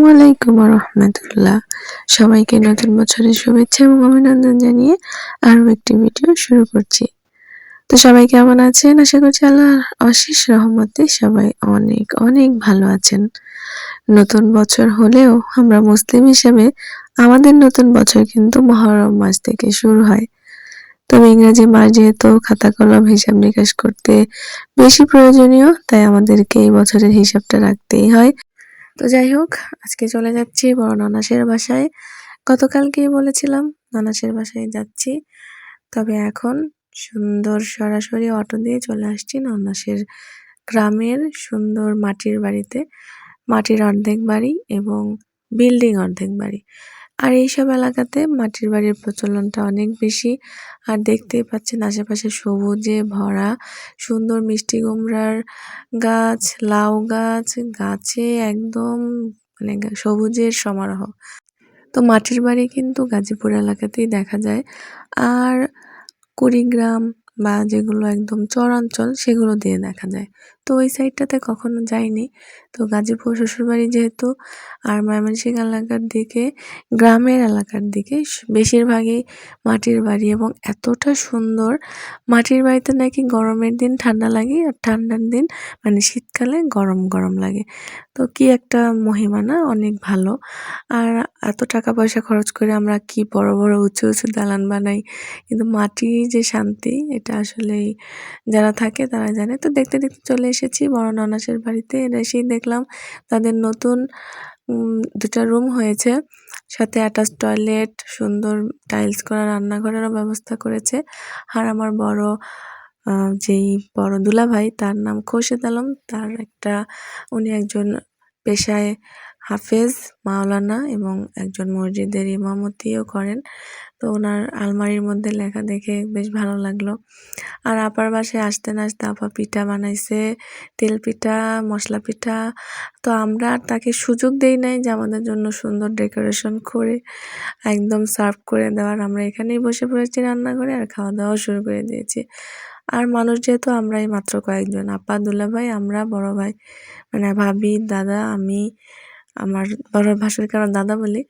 আসসালামু আলাইকুম রহমতুল্লাহ সবাইকে নতুন বছরের শুভেচ্ছা এবং অভিনন্দন জানিয়ে আরও একটি ভিডিও শুরু করছি। তো সবাই কেমন আছেন? আশা করছি আল্লাহ অশেষ রহমতে সবাই অনেক অনেক ভালো আছেন। নতুন বছর হলেও আমরা মুসলিম হিসেবে আমাদের নতুন বছর কিন্তু মহরম মাস থেকে শুরু হয়। তবে ইংরেজি মাস যেহেতু খাতা কলম হিসাব নিকাশ করতে বেশি প্রয়োজনীয়, তাই আমাদেরকে এই বছরের হিসাবটা রাখতেই হয়। তো যাই হোক, আজকে চলে যাচ্ছি বড় নানাসের বাসায়। গতকালকেই বলেছিলাম ননাসের বাসায় যাচ্ছি। তবে এখন সুন্দর সরাসরি অটো দিয়ে চলে আসছি নানাসের গ্রামের সুন্দর মাটির বাড়িতে। মাটির অর্ধেক বাড়ি এবং বিল্ডিং অর্ধেক বাড়ি। আর এইসব এলাকাতে মাটির বাড়ির প্রচলনটা অনেক বেশি। আর দেখতেই পাচ্ছেন আশেপাশে সবুজে ভরা, সুন্দর মিষ্টি কুমড়ার গাছ, লাউ গাছ, গাছে একদম মানে সবুজের সমারোহ। তো মাটির বাড়ি কিন্তু গাজীপুর এলাকাতেই দেখা যায়। আর কুড়িগ্রাম বা যেগুলো একদম চরাঞ্চল সেগুলো দিয়ে দেখা যায়। তো ওই সাইডটাতে কখনো যাইনি। তো গাজীপুর শ্বশুরবাড়ি যেহেতু, আর ময়মনসিংহ এলাকার দিকে, গ্রামের এলাকার দিকে বেশিরভাগই মাটির বাড়ি এবং এতটা সুন্দর। মাটির বাড়িতে নাকি গরমের দিন ঠান্ডা লাগে আর ঠান্ডার দিন মানে শীতকালে গরম গরম লাগে। তো কি একটা মহিমা না, অনেক ভালো। আর এত টাকা পয়সা খরচ করে আমরা কি বড় বড় উঁচু উঁচু দালান বানাই। কিন্তু মাটির যে শান্তি, এটা আসলেই যারা থাকে তারা জানে। তো দেখতে দেখতে চলে এসেছি বড় ননাসের বাড়িতে। এসেই দেখলাম তাদের নতুন দুটা রুম হয়েছে। সাথে অ্যাটাচ টয়লেট সুন্দর টাইলস করা রান্নাঘরেরও ব্যবস্থা করেছে। আর আমার বড় যেই বড় দুলাভাই, তার নাম খোরশেদ আলম। তার একটা, উনি একজন পেশায় হাফেজ মাওলানা এবং একজন মসজিদের ইমামতিও করেন। তো ওনার আলমারির মধ্যে লেখা দেখে বেশ ভালো লাগল। আর আপার বাসায় আসতে না আসতে আপা পিঠা বানাইছে, তেল পিঠা, মশলা পিঠা। তো আমরা আর তাকে সুযোগ দেই নাই যে আমাদের জন্য সুন্দর ডেকোরেশন করে, একদম সার্ভ করে দেওয়ার। আমরা এখানেই বসে পড়েছি রান্নাঘরে আর খাওয়া দাওয়া শুরু করে দিয়েছি। আর মানুষ যেহেতু আমরাই মাত্র কয়েকজন আপা দুলা ভাই, আমরা বড় ভাই মানে ভাবি, দাদা, আমি আমার বড় ভাসুরকে আমার দাদা বলি?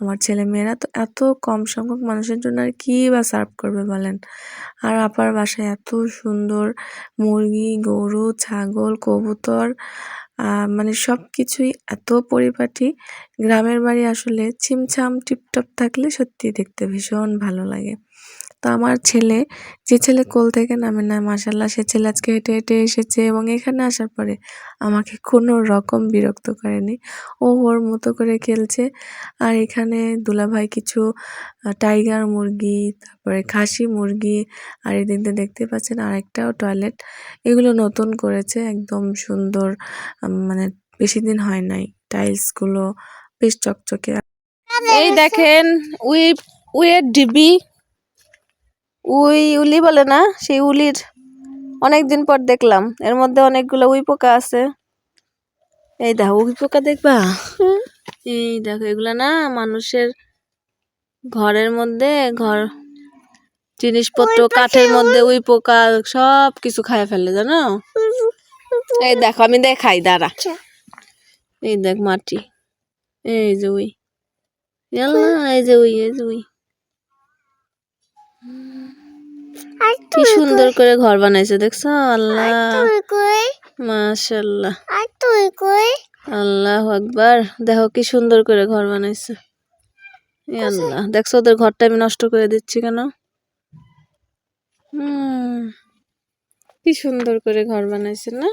আমার ছেলে মেয়েরা তো এত কম সংখ্যক মানুষের জন্য আর কী বা সার্ভ করবে বলেন? আর আপার বাসায় এত সুন্দর মুরগি, গরু, ছাগল, কবুতর মানে সব কিছুই এত পরিপাটি। গ্রামের বাড়ি আসলে ছিমছাম, টিপটপ থাকলে সত্যি দেখতে ভীষণ ভালো লাগে। তো আমার ছেলে, যে ছেলে কোল থেকে নামে না মাসাল্লাহ সে ছেলে আজকে হেঁটে হেঁটে এসেছে এবং এখানে আসার পরে আমাকে কোনো রকম বিরক্ত করেনি। ও ওর মতো করে খেলছে। আর এখানে দুলাভাই কিছু টাইগার মুরগি, তারপরে খাসি মুরগি, আর এদিক দেখতে পাচ্ছেন আরেকটাও টয়লেট। এগুলো নতুন করেছে, একদম সুন্দর মানে বেশি দিন হয় নাই। টাইলসগুলো বেশ চকচকে। এই দেখেন, উই উইয়ের ডিবি উই উলি বলে না সেই উলির অনেকদিন পর দেখলাম। এর মধ্যে অনেকগুলো উই পোকা আছে। এই দেখো উই পোকা দেখবা? এই দেখো এগুলা না মানুষের ঘরের মধ্যে ঘর জিনিসপত্র কাঠের মধ্যে উই পোকা সব কিছু খায় ফেলে জানো? এই দেখো আমি দেখাই দাঁড়া। এই দেখ মাটি। এই যে উই। এই যে উই এই যে উই। কি সুন্দর করে ঘর বানাইছে দেখছ? আল্লাহ। মাশাল্লাহ। আল্লাহ আকবার। দেখো কি সুন্দর করে ঘর বানাইছে। আল্লাহ। দেখছ ওদের ঘরটা আমি নষ্ট করে দিচ্ছি কেন? কি সুন্দর করে ঘর বানাইছে না?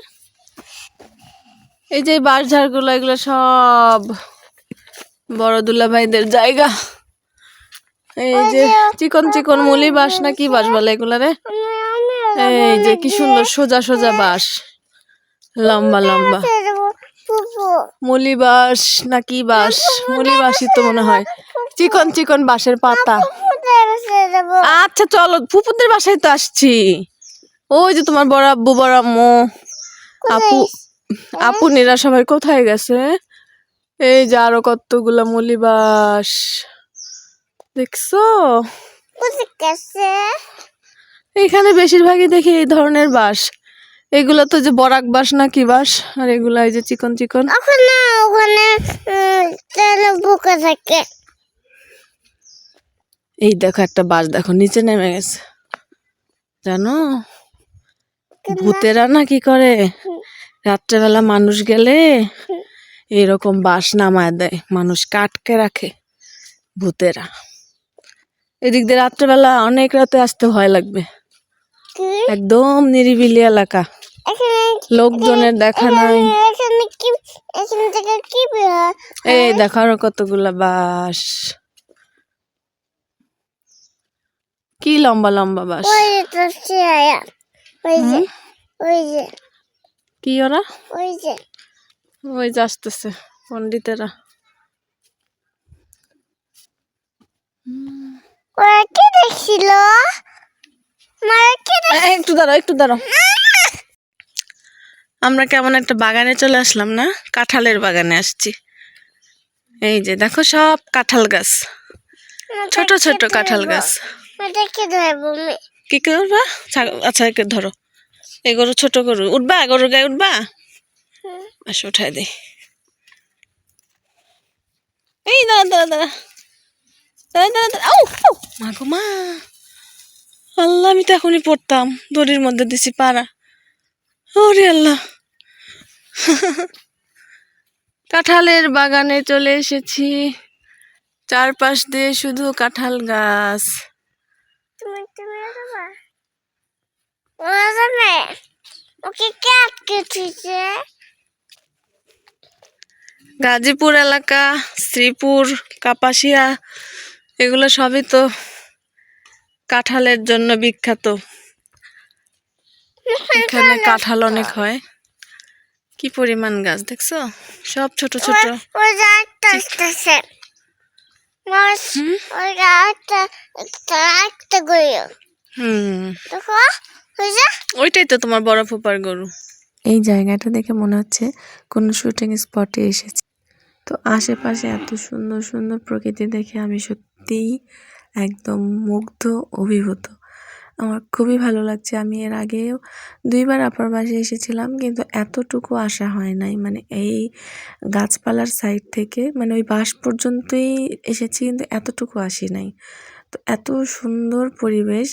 এই যে বাঁশ ঝাড়গুলো এগুলো সব বড় দুলা ভাইদের জায়গা। এই যে চিকন চিকন মুলি বাস না কি বাস বলে এগুলা রে এই যে কি সুন্দর সোজা সোজা বাস লম্বা লম্বা। মুলি বাস না কি বাস মুলি বাসই তো মনে হয়। চিকন চিকন বাঁশের পাতা। আচ্ছা চলো ফুপুদের বাসায় তো আসছি। ওই যে তোমার বড় আব্বু, বড় আম্মু। আপু আপু নিরা সবাই কোথায় গেছে? এই যে আরও কতগুলা মুলি বাস দেখছ? এখানে বেশিরভাগই দেখি এই ধরনের বাস এগুলো তো যে বরাক বাস না কি বাস আর এগুলা এই যে চিকন চিকন। ওখানে ওখানে পোকা থাকে। এই দেখো একটা বাস দেখো নিচে নেমে গেছে। জানো? ভূতেরা না কি করে? রাত্রেবেলা মানুষ গেলে এরকম বাস নামায় দেয়। মানুষ কাটকে রাখে ভূতেরা। এদিক দিয়ে রাত্রেবেলা অনেক রাতে আসতে ভয় লাগবে। একদম নিরিবিলি এলাকা। লোকজনের দেখা নাই? এই দেখো আরও কতগুলা বাস কি লম্বা লম্বা বাস কি ওরা? ওই যে। ওই যে আসতেছে পন্ডিতেরা ওরা কি দেখছিল? একটু দাঁড়াও একটু দাঁড়াও। আমরা কেমন একটা বাগানে চলে আসলাম না? কাঁঠালের বাগানে আসছি। এই যে দেখো সব কাঁঠাল গাছ। ছোট ছোট কাঁঠাল গাছ। কি করবা আচ্ছা একে ধরো। এই গরু ছোট গরু। উঠবা? গরুর গায়ে উঠবা? আসো উঠাই দে। এই দাঁড়া দাঁড়া দাঁড়া দাঁড়া দাঁড়া দাঁড়া আউ, আউ, মা গো মা। আল্লাহ আমি তো এখনই পড়তাম। দড়ির মধ্যে দিছি পাড়া। ওরে আল্লাহ। কাঁঠালের বাগানে চলে এসেছি। চারপাশ দিয়ে শুধু কাঁঠাল গাছ। গাজীপুর এলাকা শ্রীপুর কাপাসিয়া। এগুলো সবই তো কাঁঠালের জন্য বিখ্যাত। এখানে কাঁঠাল অনেক হয়। কি পরিমাণ গাছ দেখছ? সব ছোট ছোট। ওইটাই তো তোমার বড় ফুপার গরু। এই জায়গাটা দেখে মনে হচ্ছে কোনো শুটিং স্পটে এসেছি। তো আশেপাশে এত সুন্দর সুন্দর প্রকৃতি দেখে আমি সত্যিই একদম মুগ্ধ, অভিভূত। আমার খুবই ভালো লাগছে। আমি এর আগেও দুইবার আপার বাসে এসেছিলাম, কিন্তু এতটুকু আসা হয় নাই। মানে এই গাছপালার সাইড থেকে মানে ওই বাস পর্যন্তই এসেছি, কিন্তু এতটুকু আসি নাই। তো এত সুন্দর পরিবেশ।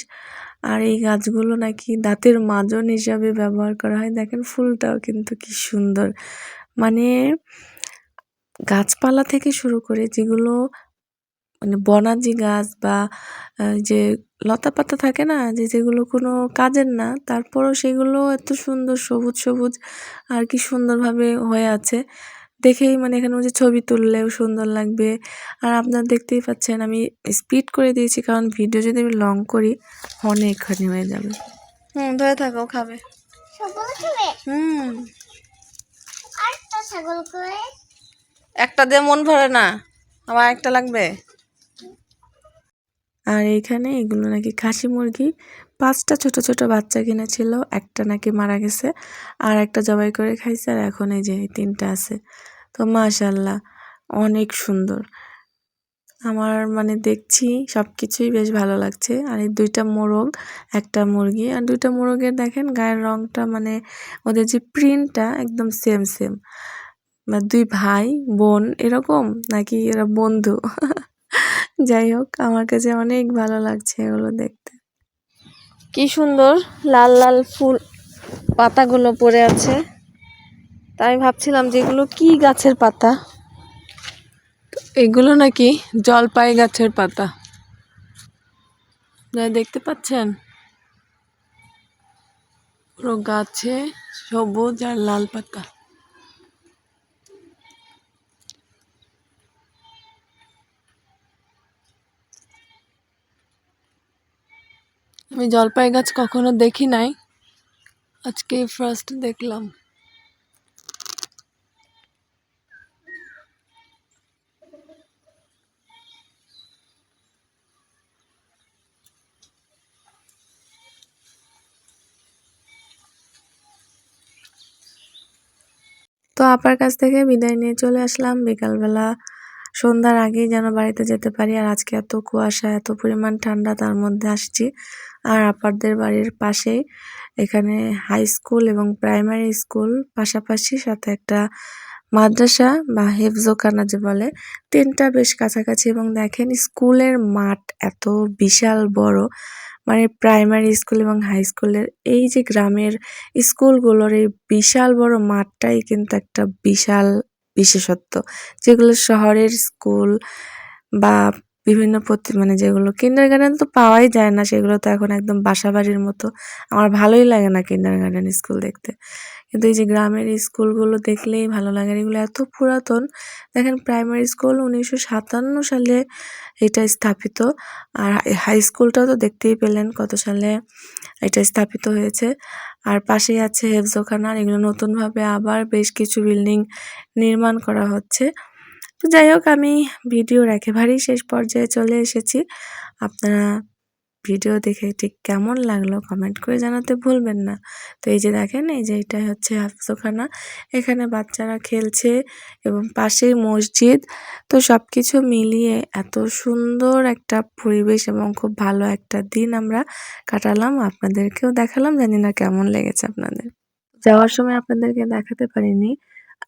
আর এই গাছগুলো নাকি দাঁতের মাজন হিসাবে ব্যবহার করা হয়। দেখেন ফুলটাও কিন্তু কি সুন্দর। মানে গাছপালা থেকে শুরু করে যেগুলো মানে বনাজি গাছ বা যে লতা পাতা থাকে না যে যেগুলো কোনো কাজের না তারপরও সেগুলো এত সুন্দর সবুজ সবুজ আর কি সুন্দরভাবে হয়ে আছে। দেখেই মানে এখানে যে ছবি তুললেও সুন্দর লাগবে। আর আপনারা দেখতেই পাচ্ছেন আমি স্পিড করে দিয়েছি কারণ ভিডিও যদি আমি লং করি অনেকখানি হয়ে যাবে। হুম ধরে থাকো খাবে। ছাগল খাবে? হুম। ছাগল করে একটা দিয়ে মন ভরে না আমার একটা লাগবে। আর এইখানে এগুলো নাকি খাসি মুরগি, পাঁচটা ছোট ছোট বাচ্চা কিনেছিল, একটা নাকি মারা গেছে, আর একটা জবাই করে খাইছে, আর এখন এই যে তিনটা আছে। তো মাশাল্লাহ অনেক সুন্দর। আমার মানে দেখছি সব কিছুই বেশ ভালো লাগছে। আর এই দুইটা মোরগ, একটা মুরগি, আর দুইটা মোরগের দেখেন গায়ের রংটা মানে ওদের যে প্রিন্টটা একদম সেম সেম দুই ভাই, বোন এরকম? নাকি এরা বন্ধু? যাই হোক, আমার কাছে অনেক ভালো লাগছে এগুলো দেখতে। কি সুন্দর লাল লাল ফুল পাতাগুলো পড়ে আছে। তাই ভাবছিলাম যে এগুলো কি গাছের পাতা? এগুলো নাকি জলপাই গাছের পাতা। যা দেখতে পাচ্ছেন? পুরো গাছে সবুজ আর লাল পাতা। আমি জলপাই গাছ কখনো দেখি নাই। আজকে ফার্স্ট দেখলাম। তো আপার কাছ থেকে বিদায় নিয়ে চলে আসলাম। বিকালবেলা সন্ধ্যার আগেই যেন বাড়িতে যেতে পারি। আর আজকে এত কুয়াশা, এত পরিমাণ ঠান্ডা, তার মধ্যে আসছি। আর আপারদের বাড়ির পাশেই এখানে হাই স্কুল এবং প্রাইমারি স্কুল পাশাপাশি সাথে একটা মাদ্রাসা বা হেফজোখানা যে বলে, তিনটা বেশ কাছাকাছি। এবং দেখেন স্কুলের মাঠ এত বিশাল বড়। মানে প্রাইমারি স্কুল এবং হাই স্কুলের এই যে গ্রামের স্কুলগুলোর এই বিশাল বড় মাঠটাই কিন্তু একটা বিশাল বিশেষত্ব। যেগুলো শহরের স্কুল বা বিভিন্ন প্রতি মানে যেগুলো কিন্ডার গার্ডেন তো পাওয়াই যায় না, সেগুলো তো এখন একদম বাসা বাড়ির মতো। আমার ভালোই লাগে না কিন্ডার গার্ডেন স্কুল দেখতে। কিন্তু এই যে গ্রামের স্কুলগুলো দেখলেই ভালো লাগে। আর এগুলো এত পুরাতন। দেখেন প্রাইমারি স্কুল উনিশশো সাতান্ন সালে এটা স্থাপিত। আর হাই স্কুলটাও তো দেখতেই পেলেন কত সালে এটা স্থাপিত হয়েছে। আর পাশেই আছে হেফজোখানা। এগুলো নতুনভাবে আবার বেশ কিছু বিল্ডিং নির্মাণ করা হচ্ছে। তো যাই হোক, আমি ভিডিওর একেবারেই শেষ পর্যায়ে চলে এসেছি। আপনারা ভিডিও দেখে ঠিক কেমন লাগল কমেন্ট করে জানাতে ভুলবেন না। তো এই যে দেখেন, এই যে এটা হচ্ছে হাফজোখানা। এখানে বাচ্চারা খেলছে এবং পাশেই মসজিদ। তো সব কিছু মিলিয়ে এত সুন্দর একটা পরিবেশ এবং খুব ভালো একটা দিন আমরা কাটালাম। আপনাদেরকেও দেখালাম, জানি না কেমন লেগেছে আপনাদের। যাওয়ার সময় আপনাদেরকে দেখাতে পারিনি।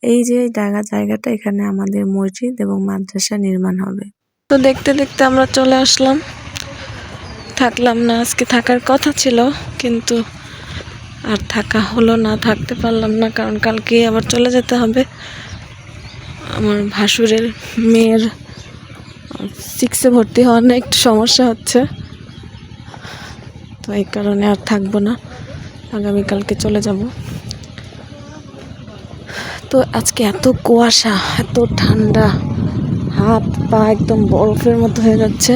এই যে জায়গা জায়গাটা, এখানে আমাদের মসজিদ এবং মাদ্রাসা নির্মাণ হবে। তো দেখতে দেখতে আমরা চলে আসলাম। থাকলাম না, আজকে থাকার কথা ছিল, কিন্তু আর থাকা হলো না, থাকতে পারলাম না, কারণ কালকে আবার চলে যেতে হবে। আমার ভাসুরের মেয়ের সিক্সে ভর্তি হওয়ার নিয়ে একটু সমস্যা হচ্ছে। তো এই কারণে আর থাকব না, আগামীকালকে চলে যাব। তো আজকে এত কুয়াশা, এত ঠান্ডা হাত পা একদম বরফের মতো হয়ে যাচ্ছে।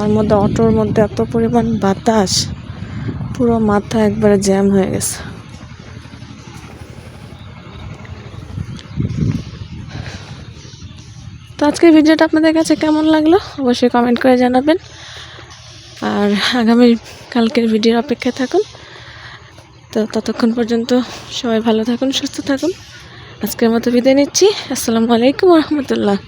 তার মধ্যে অটোর মধ্যে এত পরিমাণ বাতাস, পুরো মাথা একবারে জ্যাম হয়ে গেছে। তো আজকের ভিডিওটা আপনাদের কাছে কেমন লাগল অবশ্যই কমেন্ট করে জানাবেন। আর আগামী কালকের ভিডিওর অপেক্ষায় থাকুন। তো ততক্ষণ পর্যন্ত সবাই ভালো থাকুন, সুস্থ থাকুন। আজকের মতো বিদায় নিচ্ছি। আসসালামু আলাইকুম রহমতুল্লাহ।